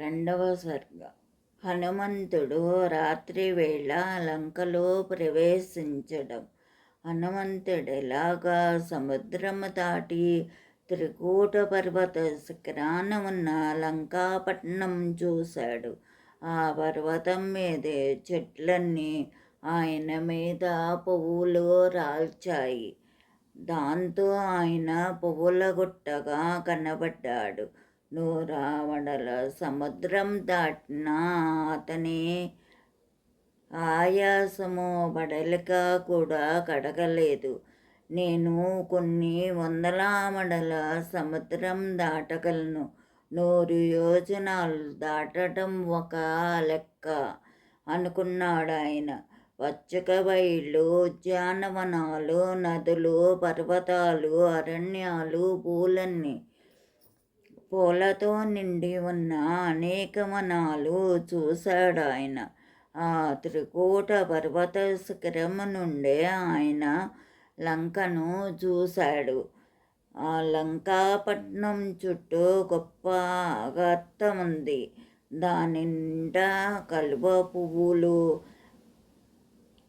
రెండవ సర్గ హనుమంతుడు రాత్రి వేళ లంకలో ప్రవేశించడం. హనుమంతుడెలాగా సముద్రము దాటి త్రికూట పర్వత శిఖరాన ఉన్న లంకాపట్నం చూశాడు. ఆ పర్వతం మీదే చెట్లన్నీ ఆయన మీద పువ్వులు రాల్చాయి. దాంతో ఆయన పువ్వుల గుట్టగా కనబడ్డాడు. నువ్వు రావడల సముద్రం దాటిన అతని ఆయాసము బడలిక కూడా కడగలేదు. నేను కొన్ని వందల మడల సముద్రం దాటగలను. నూరు యోజనాలు దాటడం ఒక లెక్క అనుకున్నాడు ఆయన పచ్చిక బయళ్ళు ఉద్యానవనాలు నదులు పర్వతాలు అరణ్యాలు పూలన్నీ పూలతో నిండి ఉన్న అనేక వనాలు చూశాడాయన. ఆయన ఆ త్రికూట పర్వత శిఖరం నుండే ఆయన లంకను చూశాడు. ఆ లంకాపట్నం చుట్టూ గొప్ప అగత్తం ఉంది దాని నిండా కలువ పువ్వులు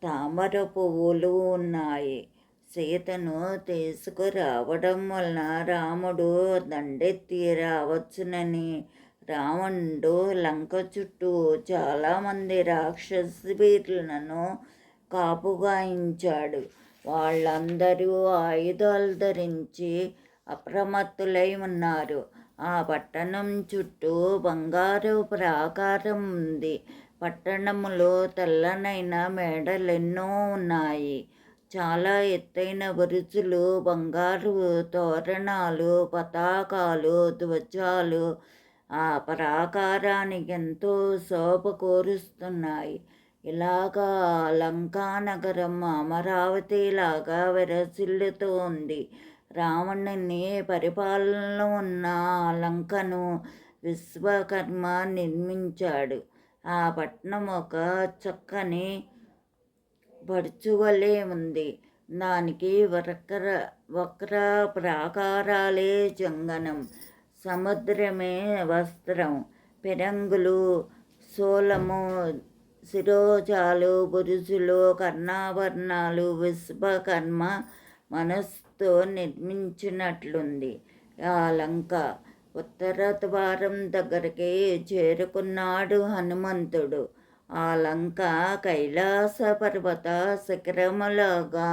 తామర పువ్వులు ఉన్నాయి. సీతను తీసుకురావడం వలన రాముడు దండెత్తి రావచ్చునని రావణుడు లంక చుట్టూ చాలామంది రాక్షస వీరులను కాపుగాయించాడు. వాళ్ళందరూ ఆయుధాలు ధరించి అప్రమత్తులై ఉన్నారు. ఆ పట్టణం చుట్టూ బంగారు ప్రాకారం ఉంది. పట్టణములో తెల్లనైన మేడలెన్నో ఉన్నాయి. చాలా ఎత్తైన బరుచులు బంగారు తోరణాలు పతాకాలు ధ్వజాలు ఆ ప్రాకారానికి ఎంతో శోభ కోరుస్తున్నాయి. ఇలాగా లంకానగరం అమరావతిలాగా విరసిల్లుతూ ఉంది. రావణుని పరిపాలనలో ఉన్న లంకను విశ్వకర్మ నిర్మించాడు. ఆ పట్నం ఒక చక్కని పడుచువలే ఉంది దానికి వక్ర వక్ర ప్రాకారాలే జంగనం. సముద్రమే వస్త్రం. పెరంగులు సోలము శిరోజాలు బురుజులు కర్ణాభరణాలు విశ్వకర్మ మనస్సుతో నిర్మించినట్లుంది. ఆ లంక ఉత్తర ద్వారం దగ్గరికి చేరుకున్నాడు హనుమంతుడు. ఆ లంక కైలాస పర్వత శిఖరములాగా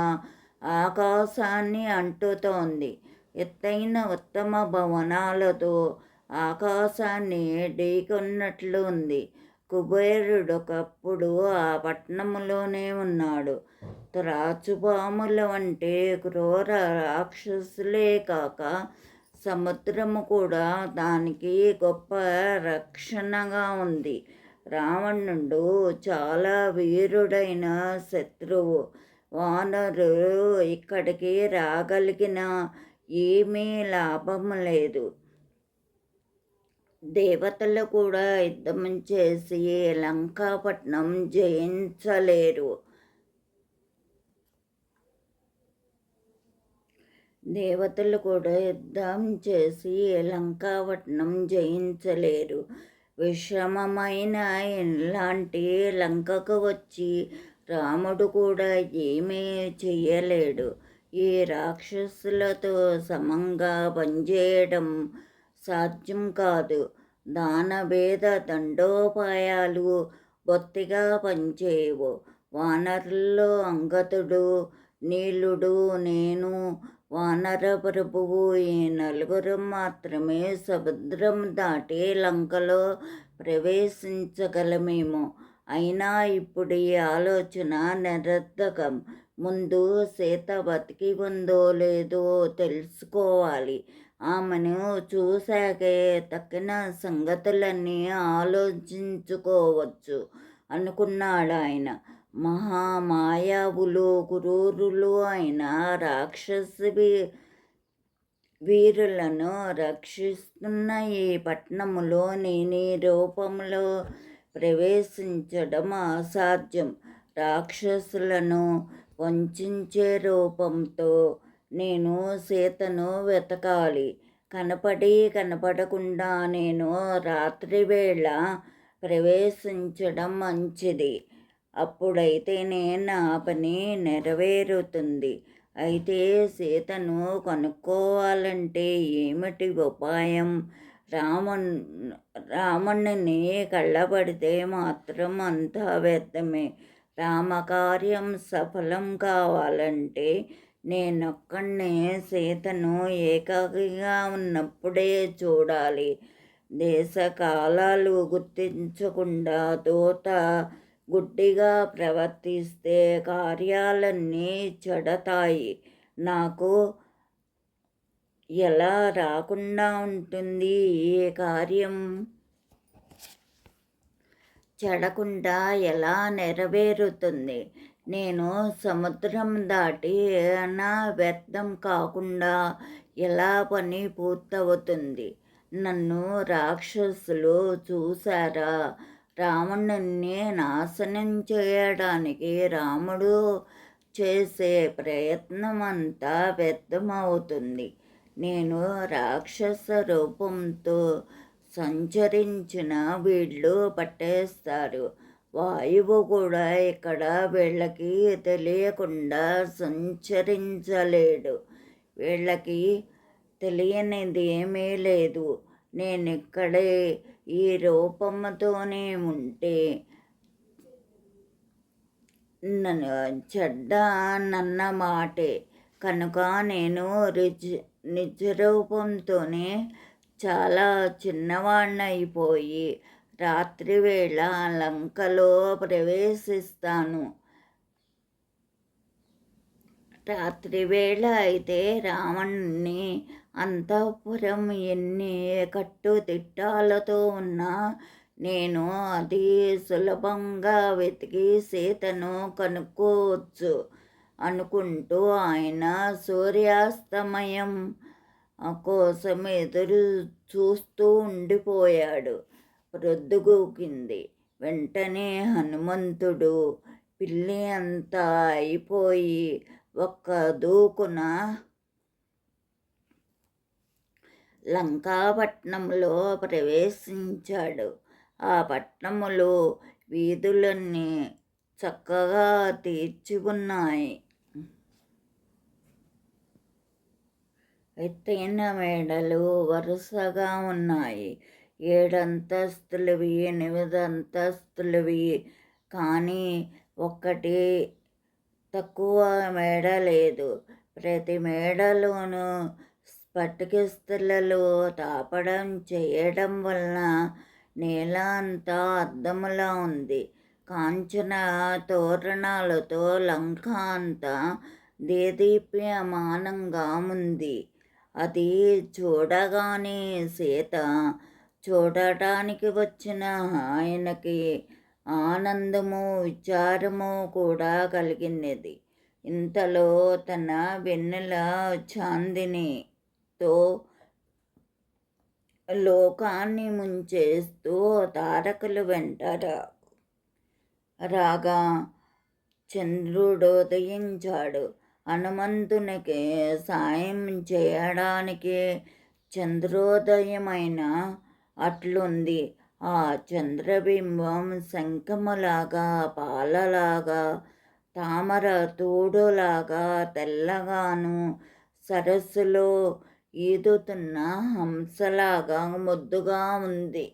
ఆకాశాన్ని అంటుతోంది. ఎత్తైన ఉత్తమ భవనాలతో ఆకాశాన్ని ఢీకొన్నట్లు ఉంది కుబేరుడు ఒకప్పుడు ఆ పట్టణంలోనే ఉన్నాడు. త్రాచుపాముల వంటి క్రూర రాక్షసులే కాక సముద్రము కూడా దానికి గొప్ప రక్షణగా ఉంది. రావణుడు చాలా వీరుడైన శత్రువు. వానరు ఇక్కడికి రాగలిగిన ఏమీ లాభం లేదు. దేవతలు కూడా యుద్ధం చేసి లంకాపట్నం జయించలేరు. దేవతలు కూడా యుద్ధం చేసి లంకాపట్నం జయించలేరు. విషమమైన ఇలాంటి లంకకు వచ్చి రాముడు కూడా ఏమీ చేయలేడు ఈ రాక్షసులతో సమంగా పనిచేయడం సాధ్యం కాదు. దానభేద దండోపాయాలు బొత్తిగా పనిచేయవు. వానరుల్లో అంగతుడు నీలుడు నేను వానర ప్రభువు ఈ నలుగురు మాత్రమే సముద్రం దాటి లంకలో ప్రవేశించగలమేమో. అయినా ఇప్పుడు ఈ ఆలోచన నిరర్ధకం. ముందు సీత బతికి ఉందో లేదో తెలుసుకోవాలి. ఆమెను చూశాకే తక్కిన సంగతులన్నీ ఆలోచించుకోవచ్చు అనుకున్నాడు ఆయన మహామాయావులో గురూరులు అయిన రాక్షసు వీరులను రక్షిస్తున్న ఈ పట్టణములో నేను రూపంలో ప్రవేశించడం అసాధ్యం. రాక్షసులను వంచే రూపంతో నేను సీతను వెతకాలి. కనపడి కనపడకుండా నేను రాత్రివేళ ప్రవేశించడం మంచిది. అప్పుడైతేనే నా పని నెరవేరుతుంది. అయితే సీతను కనుక్కోవాలంటే ఏమిటి ఉపాయం? రామన్ రావణుని కళ్ళబడితే మాత్రం అంతా వ్యర్థమే. రామకార్యం సఫలం కావాలంటే నేనొక్కడినే సీతను ఏకాకిగా ఉన్నప్పుడే చూడాలి. దేశ కాలాలు గుర్తించకుండా దూత గుడ్డిగా ప్రవర్తిస్తే కార్యాలన్నీ చెడతాయి. నాకు ఎలా రాకుండా ఉంటుంది ఏ కార్యం? చెడకుండా ఎలా నెరవేరుతుంది? నేను సముద్రం దాటి నా వ్యర్థం కాకుండా ఎలా పని పూర్తవుతుంది? నన్ను రాక్షసులు చూశారా? రావణుణ్ణి నాశనం చేయడానికి రాముడు చేసే ప్రయత్నం అంతా వ్యర్థమవుతుంది. నేను రాక్షస రూపంతో సంచరించిన వీళ్ళు పట్టేస్తారు. వాయువు కూడా ఇక్కడ వీళ్ళకి తెలియకుండా సంచరించలేడు. వీళ్ళకి తెలియనిది ఏమీ లేదు. నేను ఇక్కడే ఈ రూపంతోనే ఉంటే చెడ్డ నన్న మాటే కనుక నేను రిజ్ నిజరూపంతోనే చాలా చిన్నవాణ్ణైపోయి రాత్రివేళ లంకలో ప్రవేశిస్తాను. రాత్రివేళ అయితే రావణ్ణి అంతఃపురం ఎన్ని కట్టుదిట్టాలతో ఉన్నా నేను అది సులభంగా వెతికి సీతను కనుక్కోవచ్చు అనుకుంటూ ఆయన సూర్యాస్తమయం కోసం ఎదురు చూస్తూ ఉండిపోయాడు. రొద్దుగూకింది వెంటనే హనుమంతుడు పిల్లి అంతా అయిపోయి ఒక్క దూకున లంకాపట్నంలో ప్రవేశించాడు. ఆ పట్నములో వీధులన్నీ చక్కగా తీర్చి ఉన్నాయి ఎత్తైన మేడలు వరుసగా ఉన్నాయి. ఏడంతస్తులవి ఎనిమిది అంతస్తులవి కానీ ఒక్కటి తక్కువ మేడ లేదు. ప్రతి మేడలోనూ పట్టుకిస్తులలో తాపడం చేయడం వలన నేల అంతా అద్దములా ఉంది. కాంచన తోరణాలతో లంక అంతా దేదీప్యమానంగా ఉంది. అది చూడగానే సీత చూడటానికి వచ్చిన ఆయనకి ఆనందము విచారము కూడా కలిగినది. ఇంతలో తన వెన్నెల తో లోకాన్ని ముంచేస్తూ తారకులు వెంటరా రాగా చంద్రుడోదయించాడు హనుమంతునికి సాయం చేయడానికి చంద్రోదయమైన అట్లుంది. ఆ చంద్రబింబం శంఖములాగా పాలలాగా తామర తూడులాగా తెల్లగాను సరస్సులో ఈదుతున్న హంసలాగా ముద్దుగా ఉంది.